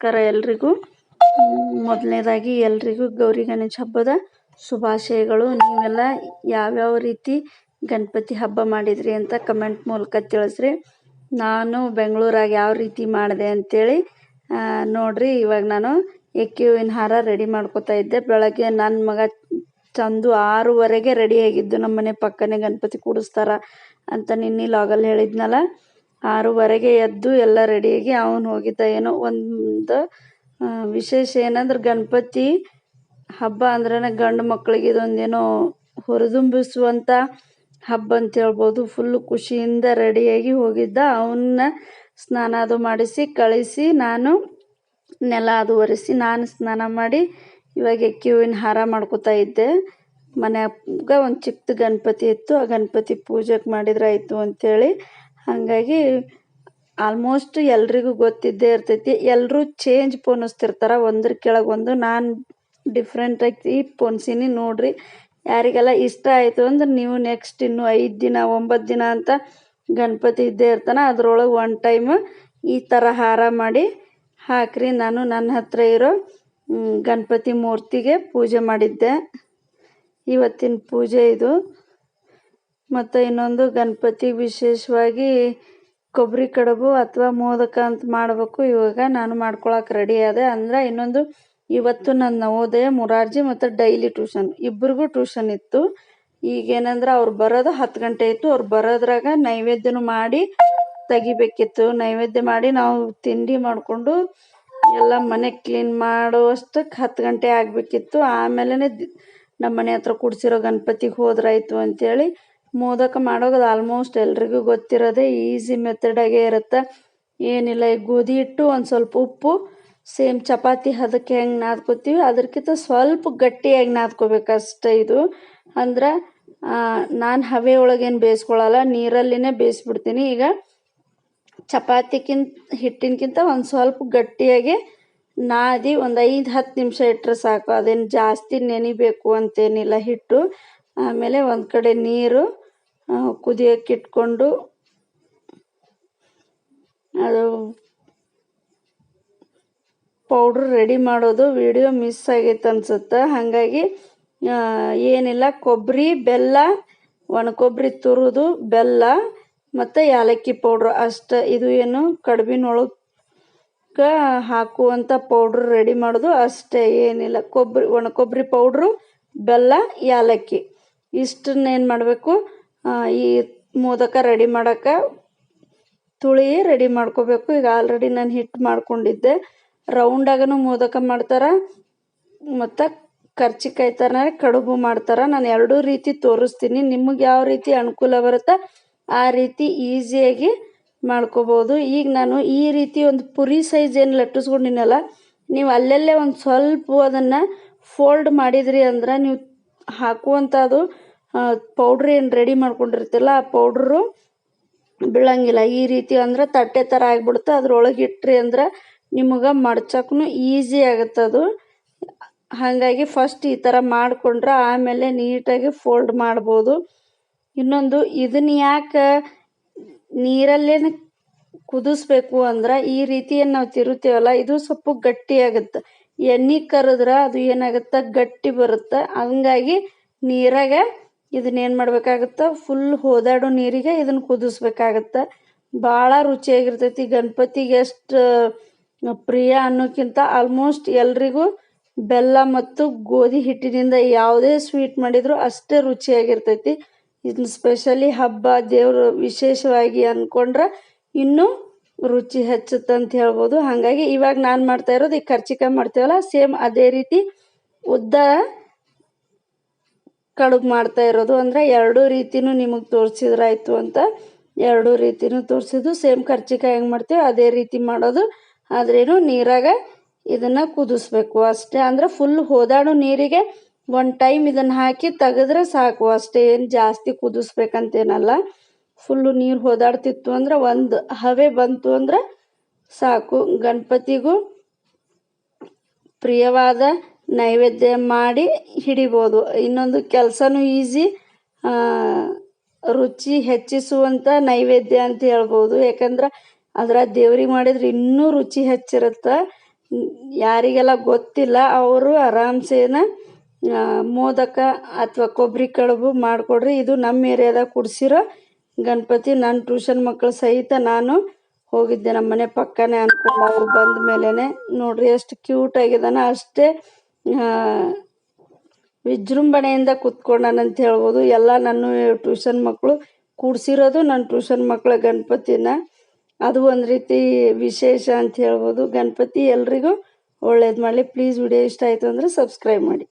ನಮಸ್ಕಾರ ಎಲ್ರಿಗೂ. ಮೊದಲನೇದಾಗಿ ಎಲ್ರಿಗೂ ಗೌರಿ ಗಣೇಶ ಹಬ್ಬದ ಶುಭಾಶಯಗಳು. ನೀವೆಲ್ಲ ಯಾವ್ಯಾವ ರೀತಿ ಗಣಪತಿ ಹಬ್ಬ ಮಾಡಿದ್ರಿ ಅಂತ ಕಮೆಂಟ್ ಮೂಲಕ ತಿಳಿಸ್ರಿ. ನಾನು ಬೆಂಗಳೂರಾಗ ಯಾವ ರೀತಿ ಮಾಡಿದೆ ಅಂತೇಳಿ ನೋಡ್ರಿ. ಇವಾಗ ನಾನು ಎಕ್ಕಿ ಹೂವಿನ ಹಾರ ರೆಡಿ ಮಾಡ್ಕೋತಾ ಇದ್ದೆ. ಬೆಳಗ್ಗೆ ನನ್ನ ಮಗ ಚಂದು ಆರೂವರೆಗೆ ರೆಡಿ ಆಗಿದ್ದು ನಮ್ಮ ಮನೆ ಪಕ್ಕನೇ ಗಣಪತಿ ಕೂಡಿಸ್ತಾರ ಅಂತ ನಿನ್ನೆ ಲಾಗಲ್ಲಿ ಹೇಳಿದ್ನಲ್ಲ. ಆರೂವರೆಗೆ ಎದ್ದು ಎಲ್ಲ ರೆಡಿಯಾಗಿ ಅವನು ಹೋಗಿದ್ದ. ಏನೋ ಒಂದು ವಿಶೇಷ ಏನಂದ್ರೆ ಗಣಪತಿ ಹಬ್ಬ ಅಂದ್ರೆ ಗಂಡು ಮಕ್ಕಳಿಗೆ ಇದೊಂದೇನೋ ಹುರಿದುಂಬಿಸುವಂಥ ಹಬ್ಬ ಅಂತ ಹೇಳ್ಬೋದು. ಫುಲ್ಲು ಖುಷಿಯಿಂದ ರೆಡಿಯಾಗಿ ಹೋಗಿದ್ದ. ಅವನ್ನ ಸ್ನಾನ ಅದು ಮಾಡಿಸಿ, ಕಳಿಸಿ, ನಾನು ನೆಲ ಅದು ಒರೆಸಿ ನಾನು ಸ್ನಾನ ಮಾಡಿ ಇವಾಗ ಎಕ್ಕಿ ಹೂವಿನ ಹಾರ ಮಾಡ್ಕೊತಾ ಇದ್ದೆ. ಮನ್ಯಾಗ ಒಂದು ಚಿಕ್ಕದು ಗಣಪತಿ ಇತ್ತು. ಆ ಗಣಪತಿ ಪೂಜೆಗೆ ಮಾಡಿದ್ರೆ ಆಯಿತು ಅಂಥೇಳಿ ಹಾಗಾಗಿ ಆಲ್ಮೋಸ್ಟ್ ಎಲ್ರಿಗೂ ಗೊತ್ತಿದ್ದೇ ಇರ್ತೈತಿ. ಎಲ್ಲರೂ ಚೇಂಜ್ ಪೋಣಿಸ್ತಿರ್ತಾರೆ ಒಂದ್ರ ಕೆಳಗೆ ಒಂದು ನಾನು ಡಿಫ್ರೆಂಟಾಗಿ ಪೋಣಿಸೀನಿ ನೋಡ್ರಿ. ಯಾರಿಗೆಲ್ಲ ಇಷ್ಟ ಆಯಿತು ಅಂದ್ರೆ ನೀವು ನೆಕ್ಸ್ಟ್ ಇನ್ನು ಐದು ದಿನ, ಒಂಬತ್ತು ದಿನ ಅಂತ ಗಣಪತಿ ಇದ್ದೇ ಇರ್ತಾನೆ. ಅದ್ರೊಳಗೆ ಒನ್ ಟೈಮ್ ಈ ಥರ ಹಾರ ಮಾಡಿ ಹಾಕ್ರಿ. ನಾನು ನನ್ನ ಹತ್ರ ಇರೋ ಗಣಪತಿ ಮೂರ್ತಿಗೆ ಪೂಜೆ ಮಾಡಿದ್ದೆ. ಇವತ್ತಿನ ಪೂಜೆ ಇದು. ಮತ್ತು ಇನ್ನೊಂದು ಗಣಪತಿ ವಿಶೇಷವಾಗಿ ಕೊಬ್ಬರಿ ಕಡುಬು ಅಥವಾ ಮೋದಕ ಅಂತ ಮಾಡಬೇಕು. ಇವಾಗ ನಾನು ಮಾಡ್ಕೊಳಕ್ಕೆ ರೆಡಿ ಆದೆ. ಅಂದ್ರೆ ಇನ್ನೊಂದು ಇವತ್ತು ನನ್ನ ನವೋದಯ ಮುರಾರ್ಜಿ ಮತ್ತು ಡೈಲಿ ಟ್ಯೂಷನ್. ಇಬ್ಬರಿಗೂ ಟ್ಯೂಷನ್ ಇತ್ತು. ಈಗೇನಂದ್ರೆ ಅವ್ರು ಬರೋದು ಹತ್ತು ಗಂಟೆ ಇತ್ತು. ಅವ್ರು ಬರೋದ್ರಾಗ ನೈವೇದ್ಯನೂ ಮಾಡಿ ತೆಗಿಬೇಕಿತ್ತು. ನೈವೇದ್ಯ ಮಾಡಿ ನಾವು ತಿಂಡಿ ಮಾಡಿಕೊಂಡು ಎಲ್ಲ ಮನೆ ಕ್ಲೀನ್ ಮಾಡುವಷ್ಟಕ್ಕೆ ಹತ್ತು ಗಂಟೆ ಆಗಬೇಕಿತ್ತು. ಆಮೇಲೆ ನಮ್ಮ ಮನೆ ಹತ್ರ ಕುಡಿಸಿರೋ ಗಣಪತಿಗೆ ಹೋದ್ರಾಯ್ತು ಅಂತೇಳಿ ಮೋದಕ ಮಾಡೋದು ಆಲ್ಮೋಸ್ಟ್ ಎಲ್ರಿಗೂ ಗೊತ್ತಿರೋದೆ ಈಸಿ ಮೆಥಡಾಗೆ ಇರುತ್ತೆ. ಏನಿಲ್ಲ, ಈ ಗೋಧಿ ಹಿಟ್ಟು ಒಂದು ಸ್ವಲ್ಪ ಉಪ್ಪು ಸೇಮ್ ಚಪಾತಿ ಹದಕ್ಕೆ ಹೆಂಗೆ ನಾದ್ಕೋತೀವಿ ಅದಕ್ಕಿಂತ ಸ್ವಲ್ಪ ಗಟ್ಟಿಯಾಗಿ ನಾದ್ಕೋಬೇಕು ಅಷ್ಟೇ ಇದು. ಅಂದ್ರೆ ನಾನು ಹವೆ ಒಳಗೇನು ಬೇಯಿಸ್ಕೊಳ್ಳಲ್ಲ ನೀರಲ್ಲಿನೇ ಬೇಯಿಸ್ಬಿಡ್ತೀನಿ. ಈಗ ಚಪಾತಿಗಿಂತ ಹಿಟ್ಟಿನಕ್ಕಿಂತ ಒಂದು ಸ್ವಲ್ಪ ಗಟ್ಟಿಯಾಗಿ ನಾದಿ ಒಂದು ಐದು ಹತ್ತು ನಿಮಿಷ ಇಟ್ಟರೆ ಸಾಕು. ಅದೇನು ಜಾಸ್ತಿ ನೆನಿಬೇಕು ಅಂತೇನಿಲ್ಲ ಹಿಟ್ಟು. ಆಮೇಲೆ ಒಂದು ಕಡೆ ನೀರು ಕುದಿಯಕ್ಕೆ ಇಟ್ಕೊಂಡು ಅದು ಪೌಡ್ರ್ ರೆಡಿ ಮಾಡೋದು ವಿಡಿಯೋ ಮಿಸ್ ಆಗೈತೆ ಅನ್ಸುತ್ತೆ. ಹಾಗಾಗಿ ಏನಿಲ್ಲ, ಕೊಬ್ಬರಿ, ಬೆಲ್ಲ ಒಣ ಕೊಬ್ಬರಿ ತುರಿದು, ಬೆಲ್ಲ ಮತ್ತು ಏಲಕ್ಕಿ ಪೌಡ್ರ್ ಅಷ್ಟು. ಇದು ಏನು ಕಡುಬಿನೊಳಗೆ ಹಾಕುವಂಥ ಪೌಡ್ರ್ ರೆಡಿ ಮಾಡೋದು ಅಷ್ಟೇ, ಏನಿಲ್ಲ. ಕೊಬ್ಬರಿ ಒಣ ಕೊಬ್ಬರಿ ಪೌಡ್ರು, ಬೆಲ್ಲ, ಯಾಲಕ್ಕಿ. ಇಷ್ಟನ್ನ ಏನು ಮಾಡಬೇಕು? ಈ ಮೋದಕ ರೆಡಿ ಮಾಡೋಕ್ಕೆ ತುಳಿ ರೆಡಿ ಮಾಡ್ಕೋಬೇಕು. ಈಗ ಆಲ್ರೆಡಿ ನಾನು ಹಿಟ್ಟು ಮಾಡ್ಕೊಂಡಿದ್ದೆ. ರೌಂಡಾಗನು ಮೋದಕ ಮಾಡ್ತಾರೆ, ಮತ್ತು ಕರ್ಚಿಕಾಯಿ ಥರ ಕಡುಬು ಮಾಡ್ತಾರೆ. ನಾನು ಎರಡೂ ರೀತಿ ತೋರಿಸ್ತೀನಿ. ನಿಮಗೆ ಯಾವ ರೀತಿ ಅನುಕೂಲ ಬರುತ್ತೆ ಆ ರೀತಿ ಈಸಿಯಾಗಿ ಮಾಡ್ಕೋಬೋದು. ಈಗ ನಾನು ಈ ರೀತಿ ಒಂದು ಪುರಿ ಸೈಜ್ ಏನು ಲಟ್ಟಿಸ್ಕೊಂಡಿನಲ್ಲ, ನೀವು ಅಲ್ಲಲ್ಲೇ ಒಂದು ಸ್ವಲ್ಪ ಅದನ್ನು ಫೋಲ್ಡ್ ಮಾಡಿದ್ರಿ ಅಂದ್ರೆ ನೀವು ಹಾಕುವಂಥದ್ದು ಪೌಡ್ರ್ ಏನು ರೆಡಿ ಮಾಡ್ಕೊಂಡಿರ್ತಿಲ್ಲ, ಆ ಪೌಡ್ರು ಬೀಳಂಗಿಲ್ಲ. ಈ ರೀತಿ ಅಂದ್ರೆ ತಟ್ಟೆ ಥರ ಆಗಿಬಿಡುತ್ತೆ. ಅದ್ರೊಳಗೆ ಇಟ್ರಿ ಅಂದ್ರೆ ನಿಮಗೆ ಮಡ್ಚಕ್ಕೂ ಈಸಿ ಆಗುತ್ತೆ ಅದು. ಹಾಗಾಗಿ ಫಸ್ಟ್ ಈ ಥರ ಮಾಡಿಕೊಂಡ್ರೆ ಆಮೇಲೆ ನೀಟಾಗಿ ಫೋಲ್ಡ್ ಮಾಡ್ಬೋದು. ಇನ್ನೊಂದು ಇದನ್ನ ಯಾಕೆ ನೀರಲ್ಲೇನು ಕುದಿಸ್ಬೇಕು ಅಂದ್ರೆ ಈ ರೀತಿ ನಾವು ತಿರುತ್ತೀವಲ್ಲ, ಇದು ಸ್ವಲ್ಪ ಗಟ್ಟಿ ಆಗುತ್ತೆ. ಎಣ್ಣೆ ಕರೆದ್ರೆ ಅದು ಏನಾಗುತ್ತೆ? ಗಟ್ಟಿ ಬರುತ್ತೆ. ಹಂಗಾಗಿ ನೀರಾಗ ಇದನ್ನೇನು ಮಾಡಬೇಕಾಗುತ್ತೆ? ಫುಲ್ ಹೋದಾಡೋ ನೀರಿಗೆ ಇದನ್ನ ಕುದಿಸ್ಬೇಕಾಗತ್ತೆ. ಭಾಳ ರುಚಿಯಾಗಿರ್ತೈತಿ. ಗಣಪತಿಗೆ ಎಷ್ಟು ಪ್ರಿಯ ಅನ್ನೋಕ್ಕಿಂತ ಆಲ್ಮೋಸ್ಟ್ ಎಲ್ರಿಗೂ ಬೆಲ್ಲ ಮತ್ತು ಗೋಧಿ ಹಿಟ್ಟಿನಿಂದ ಯಾವುದೇ ಸ್ವೀಟ್ ಮಾಡಿದರೂ ಅಷ್ಟೇ ರುಚಿಯಾಗಿರ್ತೈತಿ. ಇದನ್ನ ಸ್ಪೆಷಲಿ ಹಬ್ಬ ದೇವರು ವಿಶೇಷವಾಗಿ ಅಂದ್ಕೊಂಡ್ರೆ ಇನ್ನೂ ರುಚಿ ಹೆಚ್ಚುತ್ತೆ ಅಂತ ಹೇಳ್ಬೋದು. ಹಾಗಾಗಿ ಇವಾಗ ನಾನು ಮಾಡ್ತಾ ಇರೋದು ಈ ಕರ್ಚಿಕಾಯಿ ಮಾಡ್ತೀವಲ್ಲ, ಸೇಮ್ ಅದೇ ರೀತಿ ಉದ್ದ ಕಡುಬು ಮಾಡ್ತಾ ಇರೋದು. ಅಂದರೆ ಎರಡೂ ರೀತಿನೂ ನಿಮಗೆ ತೋರಿಸಿದ್ರಾಯ್ತು ಅಂತ ಎರಡೂ ರೀತಿನೂ ತೋರಿಸಿದ್ದು. ಸೇಮ್ ಕರ್ಚಿಕಾಯಿ ಹೆಂಗೆ ಮಾಡ್ತೀವಿ, ಅದೇ ರೀತಿ ಮಾಡೋದು. ಆದ್ರೇನು ನೀರಾಗ ಇದನ್ನು ಕುದಿಸ್ಬೇಕು ಅಷ್ಟೇ. ಅಂದರೆ ಫುಲ್ ಹೋದಾಡು ನೀರಿಗೆ ಒಂದು ಟೈಮ್ ಇದನ್ನು ಹಾಕಿ ತೆಗೆದ್ರೆ ಸಾಕು. ಅಷ್ಟೇ, ಏನು ಜಾಸ್ತಿ ಕುದಿಸ್ಬೇಕಂತೇನಲ್ಲ. ಫುಲ್ಲು ನೀರು ಹೋದಾಡ್ತಿತ್ತು ಅಂದ್ರೆ ಒಂದು ಹವೆ ಬಂತು ಅಂದ್ರೆ ಸಾಕು. ಗಣಪತಿಗೂ ಪ್ರಿಯವಾದ ನೈವೇದ್ಯ ಮಾಡಿ ಹಿಡಿಬೋದು. ಇನ್ನೊಂದು ಕೆಲಸನೂ ಈಸಿ ರುಚಿ ಹೆಚ್ಚಿಸುವಂಥ ನೈವೇದ್ಯ ಅಂತ ಹೇಳ್ಬೋದು. ಯಾಕಂದ್ರೆ ಅದರ ದೇವ್ರಿಗೆ ಮಾಡಿದ್ರೆ ಇನ್ನೂ ರುಚಿ ಹೆಚ್ಚಿರುತ್ತೆ. ಯಾರಿಗೆಲ್ಲ ಗೊತ್ತಿಲ್ಲ, ಅವರು ಆರಾಮ್ಸೇನ ಮೋದಕ ಅಥವಾ ಕೊಬ್ಬರಿ ಕಡುಬು ಮಾಡಿಕೊಡ್ರಿ. ಇದು ನಮ್ಮ ಏರಿಯಾದಾಗ ಕುಡ್ಸಿರೋ ಗಣಪತಿ ನನ್ನ ಟ್ಯೂಷನ್ ಮಕ್ಕಳು ಸಹಿತ ನಾನು ಹೋಗಿದ್ದೆ. ನಮ್ಮ ಮನೆ ಪಕ್ಕನೇ ಅನ್ಕೊಂಡು ಅವ್ರು ಬಂದ ಮೇಲೇ ನೋಡ್ರಿ ಎಷ್ಟು ಕ್ಯೂಟ್ ಆಗಿದಾನ ಅಷ್ಟೇ ವಿಜೃಂಭಣೆಯಿಂದ ಕೂತ್ಕೊಂಡಾನಂತ ಹೇಳ್ಬೋದು. ಎಲ್ಲ ನನ್ನ ಟ್ಯೂಷನ್ ಮಕ್ಕಳು ಕೂಡ್ಸಿರೋದು ನನ್ನ ಟ್ಯೂಷನ್ ಮಕ್ಕಳ ಗಣಪತಿನ. ಅದು ಒಂದು ರೀತಿ ವಿಶೇಷ ಅಂತ ಹೇಳ್ಬೋದು. ಗಣಪತಿ ಎಲ್ರಿಗೂ ಒಳ್ಳೇದು ಮಾಡಲಿ. ಪ್ಲೀಸ್ ವಿಡಿಯೋ ಇಷ್ಟ ಆಯಿತು ಅಂದರೆ ಸಬ್ಸ್ಕ್ರೈಬ್ ಮಾಡಿ.